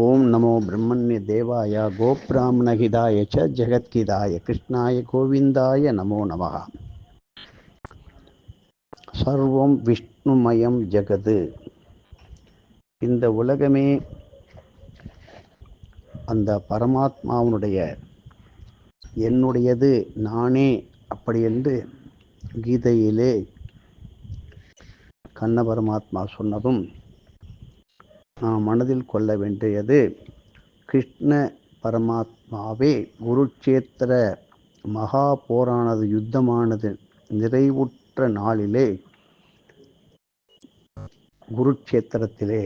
ஓம் நமோ பிரம்மண்ய தேவாய கோபிராமணஹிதாய ச ஜெகத்கிதாய கிருஷ்ணாய கோவிந்தாய நமோ நமகா சர்வம் விஷ்ணுமயம் ஜெகது. இந்த உலகமே அந்த பரமாத்மாவுடைய என்னுடையது நானே அப்படி என்று கீதையிலே கண்ண பரமாத்மா சொன்னதும் நாம் மனதில் கொள்ள வேண்டியது கிருஷ்ண பரமாத்மாவே குருட்சேத்திர மகா போரானது யுத்தமானது நிறைவுற்ற நாளிலே குருட்சேத்திரத்திலே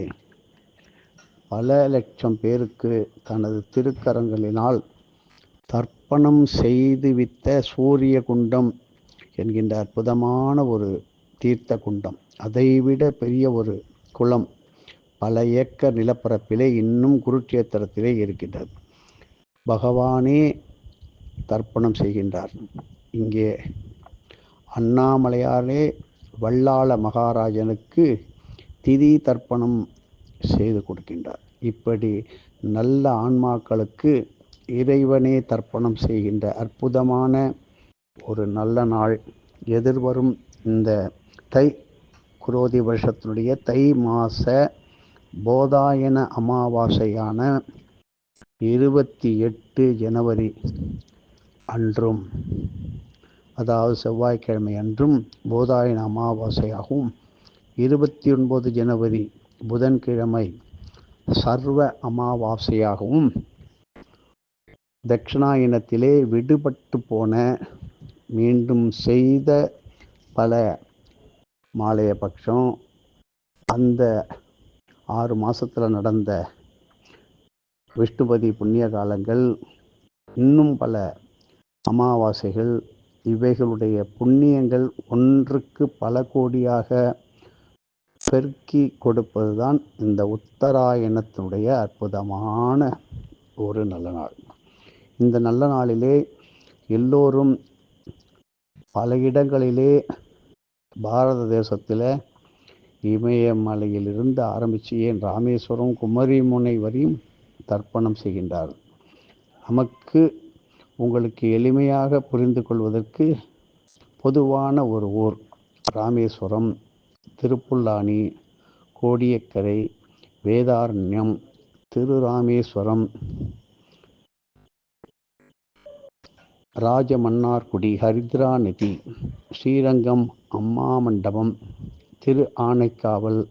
பல லட்சம் பேருக்கு தனது திருக்கரங்களினால் தர்ப்பணம் செய்துவித்த சூரிய குண்டம் என்கின்ற அற்புதமான ஒரு தீர்த்த குண்டம் அதைவிட பெரிய ஒரு குளம். பல ஏக்கர் நிலப்பரப்பிலே இன்னும் குருட்சேத்திரத்திலே இருக்கின்றது. பகவானே தர்ப்பணம் செய்கின்றார். இங்கே அண்ணாமலையாரே வல்லாள மகாராஜனுக்கு திதி தர்ப்பணம் செய்து கொடுக்கின்றார். இப்படி நல்ல ஆன்மாக்களுக்கு இறைவனே தர்ப்பணம் செய்கின்ற அற்புதமான ஒரு நல்ல நாள் எதிர்வரும் இந்த தை குரோதி வருஷத்தினுடைய தை மாத போதாயன அமாவாசையான இருபத்தி எட்டு ஜனவரி அன்றும் அதாவது செவ்வாய்க்கிழமை அன்றும் போதாயன அமாவாசையாகவும் இருபத்தி ஒன்பது ஜனவரி புதன்கிழமை சர்வ அமாவாசையாகவும் தட்சிணாயனத்திலே விடுபட்டு போன மீண்டும் செய்த பல மாலைய பட்சம் அந்த ஆறு மாதத்தில் நடந்த விஷ்ணுபதி புண்ணிய காலங்கள் இன்னும் பல அமாவாசைகள் இவைகளுடைய புண்ணியங்கள் ஒன்றுக்கு பல கோடியாக பெருக்கி கொடுப்பது தான் இந்த உத்தராயணத்தினுடைய அற்புதமான ஒரு நல்ல நாள். இந்த நல்ல நாளிலே எல்லோரும் பல இடங்களிலே பாரத தேசத்தில் இமயமலையிலிருந்து ஆரம்பித்து ஏன் ராமேஸ்வரம் குமரிமுனை வரையும் தர்ப்பணம் செய்கின்றார். நமக்கு உங்களுக்கு எளிமையாக புரிந்து கொள்வதற்கு பொதுவான ஒரு ஊர் ராமேஸ்வரம் திருப்புல்லானி கோடியக்கரை வேதாரண்யம் திருராமேஸ்வரம் ராஜமன்னார்குடி ஹரித்ரா நதி ஸ்ரீரங்கம் அம்மா மண்டபம் திரு ஆனைக்காவல்.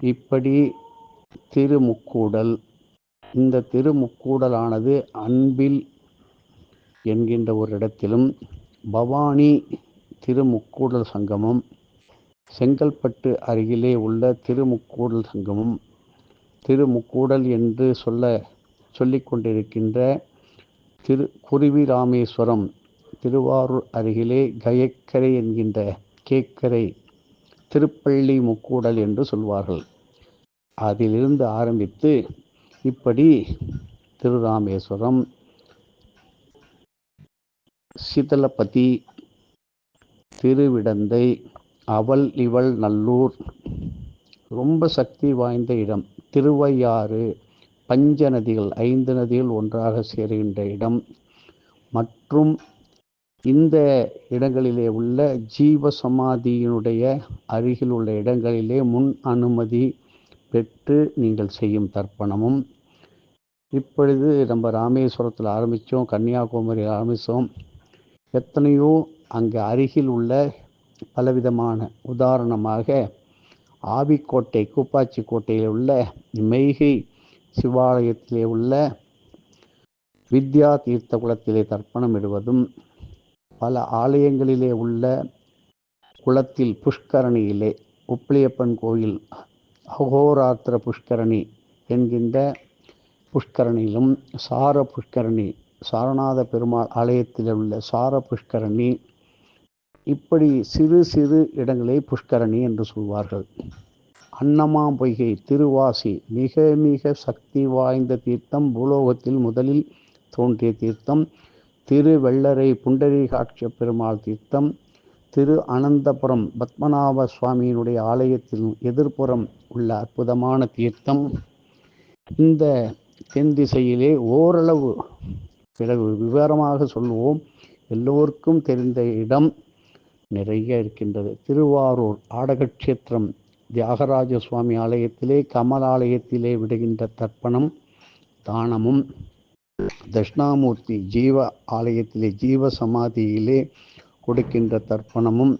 இப்படி திருமுக்கூடல். இந்த திருமுக்கூடலானது அன்பில் என்கின்ற ஒரு இடத்திலும் பவானி திருமுக்கூடல் சங்கமம் செங்கல்பட்டு அருகிலே உள்ள திருமுக்கூடல் சங்கமம் திருமுக்கூடல் என்று சொல்ல சொல்லிக்கொண்டிருக்கின்ற திரு குருவி ராமேஸ்வரம் திருவாரூர் அருகிலே கயக்கரை என்கின்ற கேக்கரை திருப்பள்ளி முக்கூடல் என்று சொல்வார்கள். அதிலிருந்து ஆரம்பித்து இப்படி திருராமேஸ்வரம் சீதலபதி திருவிடந்தை அவள் இவள் நல்லூர் ரொம்ப சக்தி வாய்ந்த இடம். திருவையாறு பஞ்ச நதிகள் ஐந்து நதிகள் ஒன்றாக சேருகின்ற இடம். மற்றும் இந்த இடங்களிலே உள்ள ஜீவ சமாதியினுடைய அருகில் உள்ள இடங்களிலே முன் அனுமதி பெற்று நீங்கள் செய்யும் தர்ப்பணமும். இப்பொழுது நம்ம ராமேஸ்வரத்தில் ஆரம்பித்தோம் கன்னியாகுமரியில் ஆரம்பித்தோம் எத்தனையோ அங்கே அருகில் உள்ள பலவிதமான உதாரணமாக ஆவிக்கோட்டை கூப்பாச்சி கோட்டையில் உள்ள மெய்கை சிவாலயத்திலே உள்ள வித்யா தீர்த்த குளத்திலே தர்ப்பணம் இடுவதும் பல ஆலயங்களிலே உள்ள குளத்தில் புஷ்கரணியிலே உப்பிலியப்பன் கோயில் அகோராத்திர புஷ்கரணி என்கின்ற புஷ்கரணியிலும் சார புஷ்கரணி சாரநாத பெருமாள் ஆலயத்தில் உள்ள சார புஷ்கரணி இப்படி சிறு சிறு இடங்களை புஷ்கரணி என்று சொல்வார்கள். அன்னமாம் பொய்கை திருவாசி மிக மிக சக்தி வாய்ந்த தீர்த்தம் பூலோகத்தில் முதலில் தோன்றிய தீர்த்தம் திரு வெள்ளரை புண்டரீகாட்ச பெருமாள் தீர்த்தம் திரு அனந்தபுரம் பத்மநாப சுவாமியினுடைய ஆலயத்தின் எதிர்ப்புறம் உள்ள அற்புதமான தீர்த்தம். இந்த தென் திசையிலே ஓரளவு பிறகு விவரமாக சொல்லுவோம் எல்லோருக்கும் தெரிந்த இடம் நிறைய இருக்கின்றது. திருவாரூர் ஆடகட்சேத்திரம் தியாகராஜ சுவாமி ஆலயத்திலே கமல் ஆலயத்திலே விடுகின்ற தர்ப்பணம் தானமும் தட்சிணாமூர்த்தி ஜீவ ஆலயத்திலே ஜீவ சமாதியிலே கொடுக்கின்ற தர்ப்பணமும்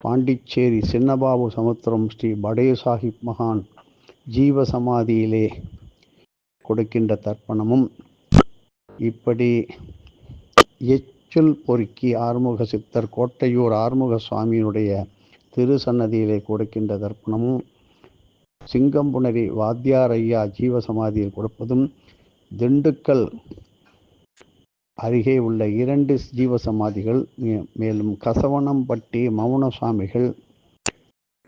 பாண்டிச்சேரி சின்னபாபு சமுத்திரம் ஸ்ரீ படே சாஹிப் மகான் ஜீவ சமாதியிலே கொடுக்கின்ற தர்ப்பணமும் இப்படி எச்சுல் பொறுக்கி ஆறுமுக சித்தர் கோட்டையூர் ஆறுமுக சுவாமியினுடைய திருசன்னதியிலே கொடுக்கின்ற தர்ப்பணமும் சிங்கம்புணரி வாத்தியாரையா ஜீவ சமாதியில் கொடுப்பதும் திண்டுக்கல் அருகே உள்ள இரண்டு ஜீவசமாதிகள் மேலும் கசவனம்பட்டி மௌன சுவாமிகள்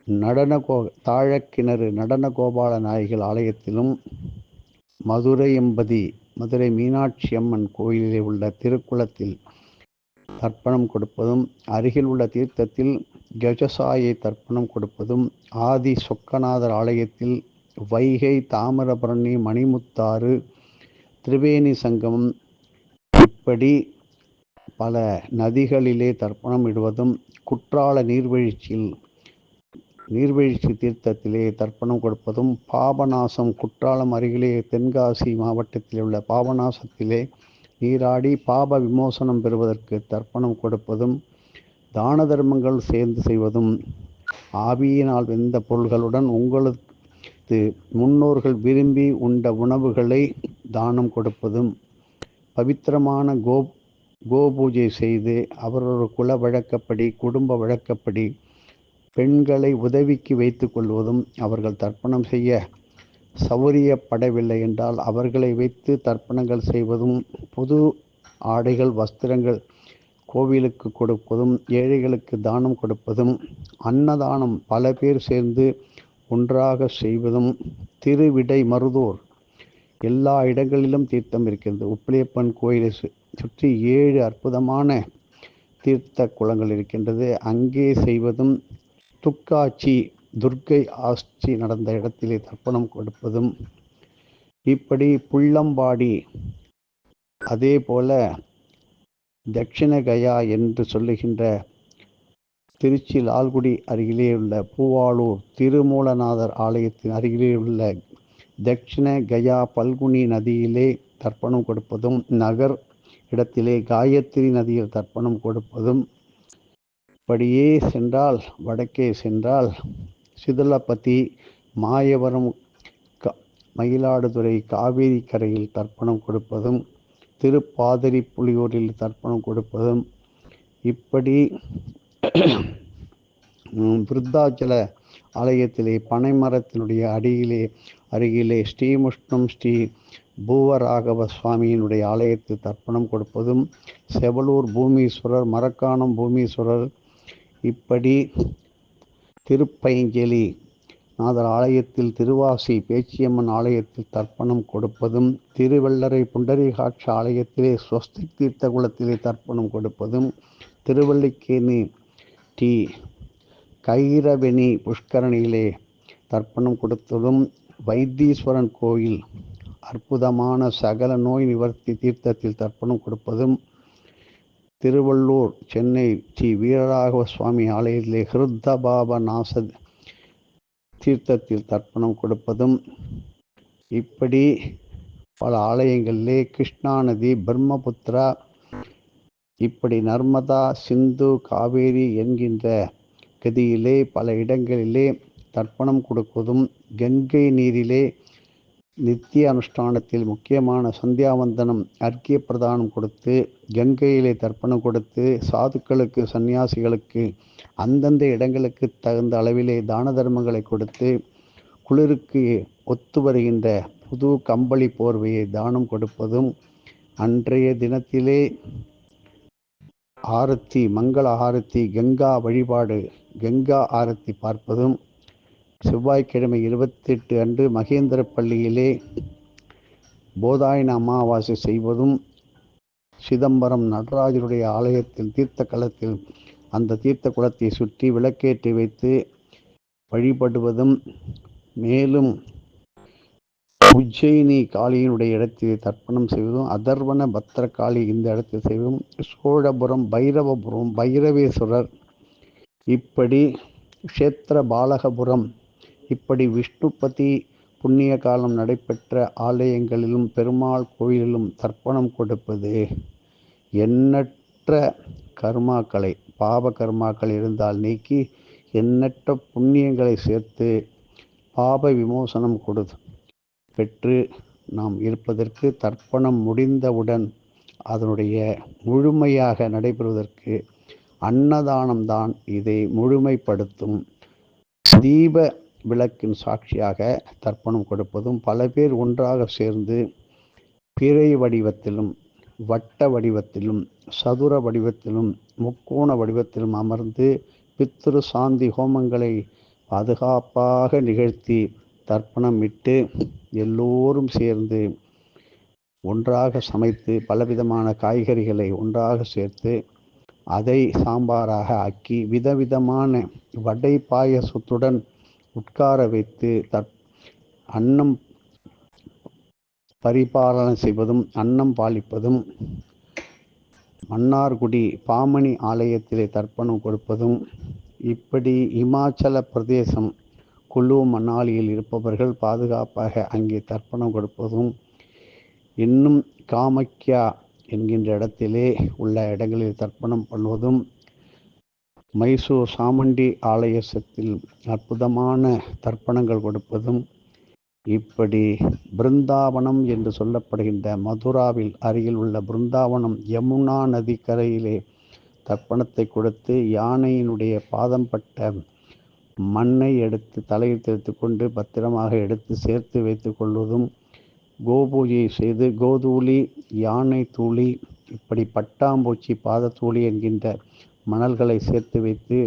நடன கோ தாழக்கிணறு நடன கோபால நாயகிகள் ஆலயத்திலும் மதுரை எம்பதி மதுரை மீனாட்சி அம்மன் கோயிலில் உள்ள திருக்குளத்தில் தர்ப்பணம் கொடுப்பதும் அருகில் உள்ள தீர்த்தத்தில் கஜசாயை தர்ப்பணம் கொடுப்பதும் ஆதி சொக்கநாதர் ஆலயத்தில் வைகை தாமிரபரணி மணிமுத்தாறு திரிவேணி சங்கமம் இப்படி பல நதிகளிலே தர்ப்பணம் இடுவதும் குற்றால நீர்வீழ்ச்சியில் நீர்வீழ்ச்சி தீர்த்தத்திலே தர்ப்பணம் கொடுப்பதும் பாபநாசம் குற்றாலம் அருகிலே தென்காசி மாவட்டத்தில் உள்ள பாபநாசத்திலே நீராடி பாப விமோசனம் பெறுவதற்கு தர்ப்பணம் கொடுப்பதும் தான தர்மங்கள் சேர்ந்து செய்வதும் ஆவியினால் வெந்த பொருள்களுடன் உங்களது முன்னோர்கள் விரும்பி உண்ட உணவுகளை தானம் கொடுப்பதும் பவித்திரமான கோ கோபூஜை செய்து அவரொரு குல வழக்கப்படி குடும்ப வழக்கப்படி பெண்களை உதவிக்கு வைத்து கொள்வதும் அவர்கள் தர்ப்பணம் செய்ய சௌரியப்படவில்லை என்றால் அவர்களை வைத்து தர்ப்பணங்கள் செய்வதும் புது ஆடைகள் வஸ்திரங்கள் கோவிலுக்கு கொடுப்பதும் ஏழைகளுக்கு தானம் கொடுப்பதும் அன்னதானம் பல பேர் சேர்ந்து ஒன்றாக செய்வதும் திருவிடை மருதூர். எல்லா இடங்களிலும் தீர்த்தம் இருக்கிறது உப்பிலியப்பன் கோயிலை சுற்றி ஏழு அற்புதமான தீர்த்த குளங்கள் இருக்கின்றது. அங்கே செய்வதும் துக்காட்சி துர்க்கை ஆட்சி நடந்த இடத்திலே தர்ப்பணம் கொடுப்பதும் இப்படி புள்ளம்பாடி. அதே போல தட்சிணகயா என்று சொல்லுகின்ற திருச்சி லால்குடி அருகிலே உள்ள பூவாளூர் திருமூலநாதர் ஆலயத்தின் அருகிலே உள்ள தட்சிண கயா பல்குனி நதியிலே தர்ப்பணம் கொடுப்பதும் நகர் இடத்திலே காயத்ரி நதியில் தர்ப்பணம் கொடுப்பதும் இப்படியே சென்றால் வடக்கே சென்றால் சிதலப்பதி மாயவரம் க மயிலாடுதுறை காவேரி கரையில் தர்ப்பணம் கொடுப்பதும் திருப்பாதிரி புலியூரில் தர்ப்பணம் கொடுப்பதும் இப்படி விருத்தாச்சல ஆலயத்திலே பனைமரத்தினுடைய அடியிலே அருகிலே ஸ்ரீமுஷ்ணம் ஸ்ரீ பூவராகவ சுவாமியினுடைய ஆலயத்தில் தர்ப்பணம் கொடுப்பதும் செவலூர் பூமீஸ்வரர் மரக்காணம் பூமீஸ்வரர் இப்படி திருப்பைஞ்சலி நாதர் ஆலயத்தில் திருவாசி பேச்சியம்மன் ஆலயத்தில் தர்ப்பணம் கொடுப்பதும் திருவள்ளரை புண்டரீகாட்ச ஆலயத்திலே ஸ்வஸ்தி தீர்த்த குளத்திலே தர்ப்பணம் கொடுப்பதும் திருவள்ளிக்கேணி டி கைரவெணி புஷ்கரணியிலே தர்ப்பணம் கொடுத்ததும் வைத்தீஸ்வரன் கோயில் அற்புதமான சகல நோய் நிவர்த்தி தீர்த்தத்தில் தர்ப்பணம் கொடுப்பதும் திருவள்ளூர் சென்னை ஸ்ரீ வீரராகவ சுவாமி ஆலயத்திலே ஹிருத்தபாப நாச தீர்த்தத்தில் தர்ப்பணம் கொடுப்பதும் இப்படி பல ஆலயங்களிலே கிருஷ்ணா நதி பிரம்மபுத்திரா இப்படி நர்மதா சிந்து காவேரி என்கின்ற கதியிலே பல இடங்களிலே தர்ப்பணம் கொடுப்பதும் கங்கை நீரிலே நித்திய அனுஷ்டானத்தில் முக்கியமான சந்தியாவந்தனம் அர்க்கிய பிரதானம் கொடுத்து கங்கையிலே தர்ப்பணம் கொடுத்து சாதுக்களுக்கு சந்நியாசிகளுக்கு அந்தந்த இடங்களுக்கு தகுந்த அளவிலே தான தர்மங்களை கொடுத்து குளிருக்கு ஒத்து வருகின்ற புது கம்பளி போர்வையை தானம் கொடுப்பதும் அன்றைய தினத்திலே ஆரத்தி மங்கள ஆரத்தி கங்கா வழிபாடு கங்கா ஆரத்தி பார்ப்பதும் செவ்வாய்க்கிழமை இருபத்தெட்டு அன்று மகேந்திர பள்ளியிலே போதாயன அமாவாசை செய்வதும் சிதம்பரம் நடராஜருடைய ஆலயத்தில் தீர்த்த களத்தில் அந்த தீர்த்த குளத்தை சுற்றி விளக்கேற்றி வைத்து வழிபடுவதும் மேலும் உஜ்ஜயினி காளியினுடைய இடத்தில் தர்ப்பணம் செய்வதும் அதர்வன பத்திர காளி இந்த இடத்தில் செய்வதும் சோழபுரம் பைரவபுரம் பைரவேஸ்வரர். இப்படி க்ஷேத்திர பாலகபுரம் இப்படி விஷ்ணுபதி புண்ணிய காலம் நடைபெற்ற ஆலயங்களிலும் பெருமாள் கோயிலிலும் தர்ப்பணம் கொடுப்பது எண்ணற்ற கர்மாக்களை பாப கர்மாக்கள் இருந்தால் நீக்கி எண்ணற்ற புண்ணியங்களை சேர்த்து பாப விமோசனம் கொடுத்து பெற்று நாம் இருப்பதற்கு தர்ப்பணம் முடிந்தவுடன் அதனுடைய முழுமையாக நடைபெறுவதற்கு அன்னதானம்தான் இதை முழுமைப்படுத்தும். தீப விளக்கின் சாட்சியாக தர்ப்பணம் கொடுப்பதும் பல பேர் ஒன்றாக சேர்ந்து பிறை வடிவத்திலும் வட்ட வடிவத்திலும் சதுர வடிவத்திலும் முக்கோண வடிவத்திலும் அமர்ந்து பித்ரு சாந்தி ஹோமங்களை பாதுகாப்பாக நிகழ்த்தி தர்ப்பணம் இட்டு எல்லோரும் சேர்ந்து ஒன்றாக சமைத்து பலவிதமான காய்கறிகளை ஒன்றாக சேர்த்து அதை சாம்பாராக ஆக்கி விதவிதமான வடை பாயசத்துடன் உட்கார வைத்து தற் அன்னம் பரிபாலனை செய்வதும் அன்னம் பாலிப்பதும் மன்னார்குடி பாமணி ஆலயத்திலே தர்ப்பணம் கொடுப்பதும் இப்படி இமாச்சல பிரதேசம் குழு மணாலியில் இருப்பவர்கள் பாதுகாப்பாக அங்கே தர்ப்பணம் கொடுப்பதும் இன்னும் காமக்யா என்கின்ற இடத்திலே உள்ள இடங்களில் தர்ப்பணம் பண்ணுவதும் மைசூர் சாமண்டி ஆலயசத்தில் அற்புதமான தர்ப்பணங்கள் கொடுப்பதும் இப்படி பிருந்தாவனம் என்று சொல்லப்படுகின்ற மதுராவில் அருகில் உள்ள பிருந்தாவனம் யமுனா நதிக்கரையிலே தர்ப்பணத்தை கொடுத்து யானையினுடைய பாதம் பட்ட மண்ணை எடுத்து தலையில் தெரித்து கொண்டு பத்திரமாக எடுத்து சேர்த்து வைத்து கொள்வதும் கோபூஜை செய்து கோதூளி யானை தூளி இப்படி பட்டாம்பூச்சி பாதத்தூளி என்கின்ற மணல்களை சேர்த்து வைத்து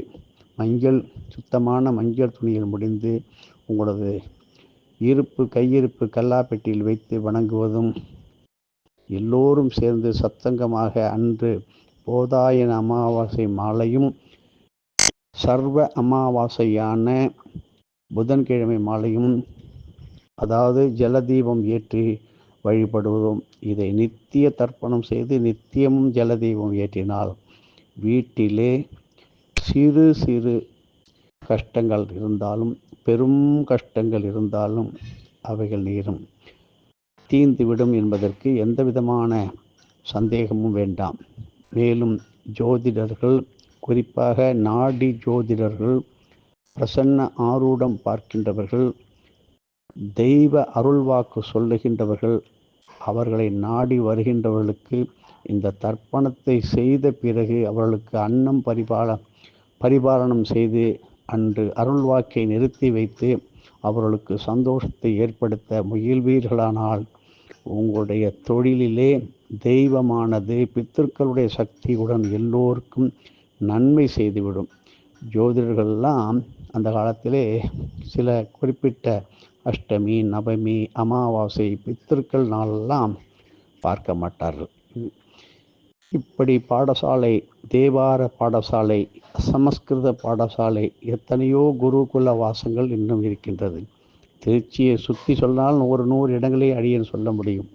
மஞ்சள் சுத்தமான மஞ்சள் துணியில் முடிந்து உங்களது இருப்பு கையிருப்பு கல்லாப்பெட்டியில் வைத்து வணங்குவதும் எல்லோரும் சேர்ந்து சத்தங்கமாக அன்று போதாயன அமாவாசை மாலையும் சர்வ அமாவாசையான புதன்கிழமை மாலையும் அதாவது ஜலதீபம் ஏற்றி வழிபடுவதும் இதை நித்திய தர்ப்பணம் செய்து நித்தியமும் ஜலதீபம் ஏற்றினால் வீட்டிலே சிறு சிறு கஷ்டங்கள் இருந்தாலும் பெரும் கஷ்டங்கள் இருந்தாலும் அவைகள் நீரும். தீந்துவிடும் என்பதற்கு எந்த விதமான சந்தேகமும் வேண்டாம். மேலும் ஜோதிடர்கள் குறிப்பாக நாடி ஜோதிடர்கள் பிரசன்ன ஆரூடம் பார்க்கின்றவர்கள் தெய்வ அருள்வாக்கு சொல்லுகின்றவர்கள் அவர்களை நாடி வருகின்றவர்களுக்கு இந்த தர்ப்பணத்தை செய்த பிறகு அவர்களுக்கு அன்னம் பரிபால பரிபாலனம் செய்து அன்று அருள்வாக்கை நிறுத்தி வைத்து அவர்களுக்கு சந்தோஷத்தை ஏற்படுத்த முயல்வீர்களானால் உங்களுடைய தொழிலிலே தெய்வமானது பித்தர்களுடைய சக்தியுடன் எல்லோருக்கும் நன்மை செய்துவிடும். ஜோதிடர்கள்லாம் அந்த காலத்திலே சில குறிப்பிட்ட அஷ்டமி நவமி அமாவாசை பித்திருக்கள் நாளெல்லாம் பார்க்க மாட்டார்கள். இப்படி பாடசாலை தேவார பாடசாலை சமஸ்கிருத பாடசாலை எத்தனையோ குருகுல வாசங்கள் இன்னும் இருக்கின்றது. திருச்சியை சுற்றி சொன்னால் ஒரு நூறு இடங்களை அடியன் சொல்ல முடியும்.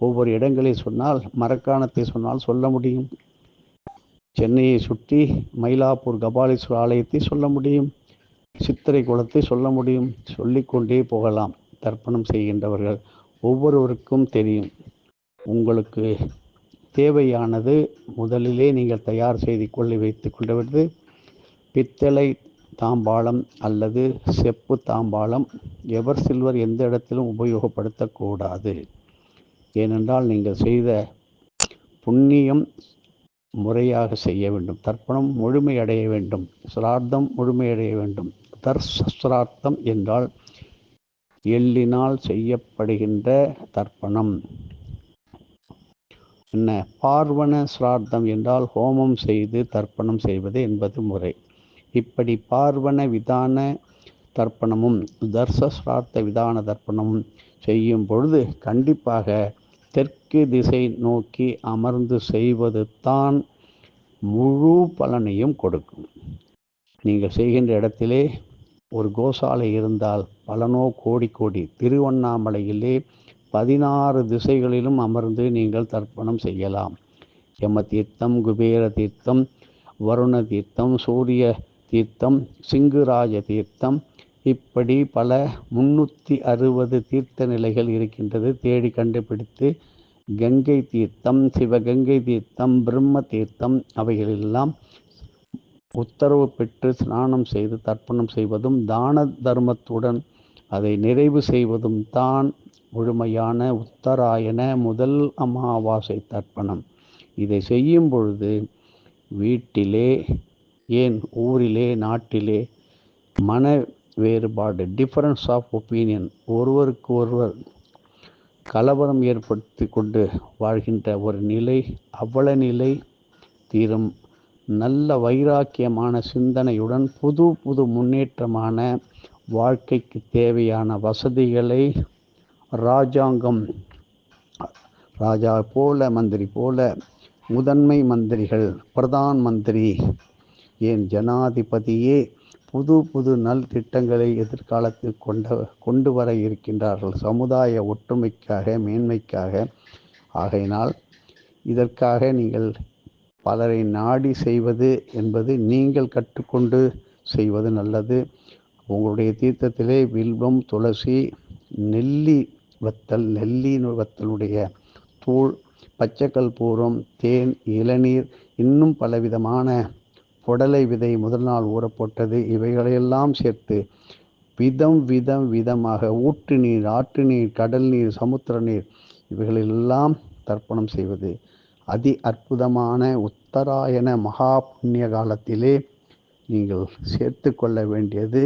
ஒவ்வொரு இடங்களை சொன்னால் மரக்காணத்தை சொன்னால் சொல்ல முடியும். சென்னையை சுற்றி மயிலாப்பூர் கபாலீஸ்வரர் ஆலயத்தை சொல்ல முடியும் சித்திரை குளத்தை சொல்ல முடியும் சொல்லிக்கொண்டே போகலாம் தர்ப்பணம் செய்கின்றவர்கள் ஒவ்வொருவருக்கும் தெரியும். உங்களுக்கு தேவையானது முதலிலே நீங்கள் தயார் செய்து கொள்ளி வைத்து கொண்டு பித்தளை தாம்பாளம் அல்லது செப்பு தாம்பாளம் எவர் சில்வர் எந்த இடத்திலும் உபயோகப்படுத்தக்கூடாது. ஏனென்றால் நீங்கள் செய்த புண்ணியம் முறையாக செய்ய வேண்டும். தர்ப்பணம் முழுமையடைய வேண்டும். சிரார்த்தம் முழுமையடைய வேண்டும். தர்சஸ்ரார்த்தம் என்றால் எள்ளினால் செய்யப்படுகின்ற தர்ப்பணம். என்ன? பார்வண சிரார்த்தம் என்றால் ஹோமம் செய்து தர்ப்பணம் செய்வது என்பது முறை. இப்படி பார்வண விதான தர்ப்பணமும் தர்ச சிரார்த்த விதான தர்ப்பணமும் செய்யும் பொழுது கண்டிப்பாக தெற்கு திசை நோக்கி அமர்ந்து செய்வது தான் முழு பலனையும் கொடுக்கும். நீங்கள் செய்கின்ற இடத்திலே ஒரு கோசாலை இருந்தால் பலனோ கோடி கோடி. திருவண்ணாமலையிலே பதினாறு திசைகளிலும் அமர்ந்து நீங்கள் தர்ப்பணம் செய்யலாம். யம தீர்த்தம் குபேர தீர்த்தம் வருண தீர்த்தம் சூரிய தீர்த்தம் சிங்குராஜ தீர்த்தம் இப்படி பல முன்னூற்றி அறுபது தீர்த்த நிலைகள் இருக்கின்றது. தேடி கண்டுபிடித்து கங்கை தீர்த்தம் சிவகங்கை தீர்த்தம் பிரம்ம தீர்த்தம் அவைகளெல்லாம் உத்தரவு பெற்று ஸ்நானம் செய்து தர்ப்பணம் செய்வதும் தான தர்மத்துடன் அதை நிறைவு செய்வதும் தான் முழுமையான உத்தராயண முதல் அமாவாசை தர்ப்பணம். இதை செய்யும் பொழுது வீட்டிலே ஏன் ஊரிலே நாட்டிலே மன வேறுபாடு டிஃபரன்ஸ் ஆஃப் ஒப்பீனியன் ஒருவருக்கு ஒருவர் கலவரம் ஏற்படுத்தி கொண்டு வாழ்கின்ற ஒரு நிலை அவ்வள நிலை தீரும். நல்ல வைராக்கியமான சிந்தனையுடன் புது புது முன்னேற்றமான வாழ்க்கைக்கு தேவையான வசதிகளை ராஜாங்கம் ராஜா போல மந்திரி போல முதன்மை மந்திரிகள் பிரதான் மந்திரி ஏன் ஜனாதிபதியே புது புது நல் திட்டங்களை எதிர்காலத்தில் கொண்ட கொண்டு வர இருக்கின்றார்கள். சமுதாய ஒற்றுமைக்காக மேன்மைக்காக. ஆகையினால் இதற்காக நீங்கள் பலரை நாடி செய்வது என்பது நீங்கள் கற்றுக்கொண்டு செய்வது நல்லது. உங்களுடைய தீர்த்தத்திலே வில்வம் துளசி நெல்லி வத்தல் நெல்லி வத்தலுடைய தூள் பச்சைக்கல் பூரம் தேன் இளநீர் இன்னும் பலவிதமான புடலை விதை முதல் நாள் ஊறப்போட்டது. இவைகளையெல்லாம் சேர்த்து விதம் விதம் விதமாக ஊற்று நீர் ஆற்று நீர் கடல் நீர் சமுத்திர நீர் இவைகளெல்லாம் தர்ப்பணம் செய்வது. அதி அற்புதமான உத்தராயண மகா புண்ணிய காலத்திலே நீங்கள் சேர்த்து கொள்ள வேண்டியது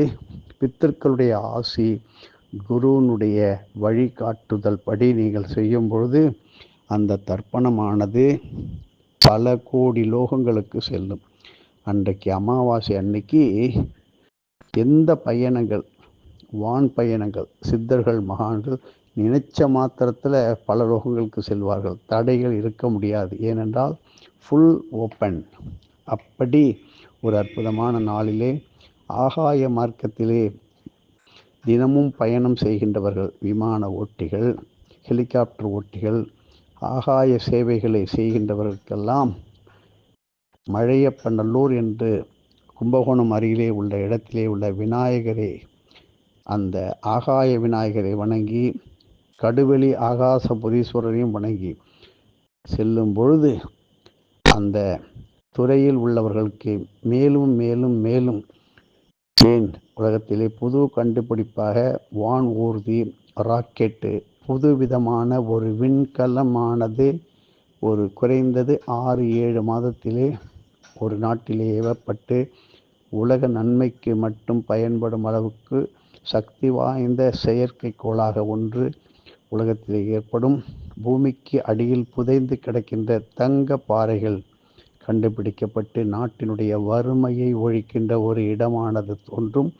பித்தர்களுடைய ஆசி குருனுடைய வழிகாட்டுதல் படி நீங்கள் செய்யும் பொழுது அந்த தர்ப்பணமானது பல கோடி லோகங்களுக்கு செல்லும். அன்றைக்கு அமாவாசை அன்னைக்கு எந்த பயணங்கள் வான் பயணங்கள் சித்தர்கள் மகான்கள் நினைச்ச மாத்திரத்தில் பல லோகங்களுக்கு செல்வார்கள். தடைகள் இருக்க முடியாது. ஏனென்றால் ஃபுல் ஓப்பன் அப்படி ஒரு அற்புதமான நாளிலே ஆகாய மார்க்கத்திலே தினமும் பயணம் செய்கின்றவர்கள் விமான ஓட்டிகள் ஹெலிகாப்டர் ஓட்டிகள் ஆகாய சேவைகளை செய்கின்றவர்களுக்கெல்லாம் மழையப்பநல்லூர் என்று கும்பகோணம் அருகிலே உள்ள இடத்திலே உள்ள விநாயகரை அந்த ஆகாய விநாயகரை வணங்கி கடுவெளி ஆகாசபுரீஸ்வரரையும் வணங்கி செல்லும் பொழுது அந்த துறையில் உள்ளவர்களுக்கு மேலும் மேலும் மேலும் ஏன் உலகத்திலே புது கண்டுபிடிப்பாக வான் ஊர்தி ராக்கெட்டு புது விதமான ஒரு விண்கலமானது ஒரு குறைந்தது ஆறு ஏழு மாதத்திலே ஒரு நாட்டிலே ஏவப்பட்டு உலக நன்மைக்கு மட்டும் பயன்படும் அளவுக்கு சக்தி வாய்ந்த செயற்கைக்கோளாக ஒன்று உலகத்திலே ஏற்படும். பூமிக்கு அடியில் புதைந்து கிடக்கின்ற தங்க பாறைகள் கண்டுபிடிக்கப்பட்டு நாட்டினுடைய வறுமையை ஒழிக்கின்ற ஒரு இடமானது தோன்றும்.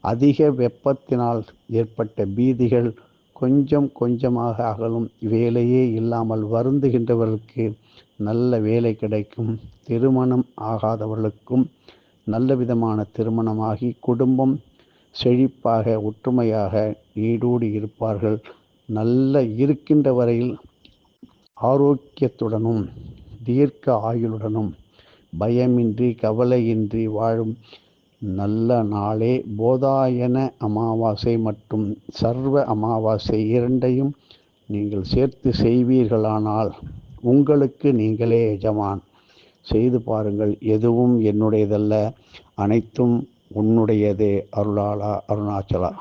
அதிக வெப்பத்தினால் ஏற்பட்ட பீதிகள் கொஞ்சம் கொஞ்சமாக அகலும். வேலையே இல்லாமல் வருந்துகின்றவர்களுக்கு நல்ல வேலை கிடைக்கும். திருமணம் ஆகாதவர்களுக்கும் நல்ல விதமான திருமணமாகி குடும்பம் செழிப்பாக ஒற்றுமையாக ஈடூடி இருப்பார்கள். நல்ல இருக்கின்ற வரையில் ஆரோக்கியத்துடனும் தீர்க்க ஆயுளுடனும் பயமின்றி கவலையின்றி வாழும் நல்ல நாளே. போதாயன அமாவாசை மற்றும் சர்வ அமாவாசை இரண்டையும் நீங்கள் சேர்த்து செய்வீர்களானால் உங்களுக்கு நீங்களே எஜமான். செய்து பாருங்கள். எதுவும் என்னுடையதல்ல. அனைத்தும் உன்னுடையதே. அருளாளா அருணாச்சலா.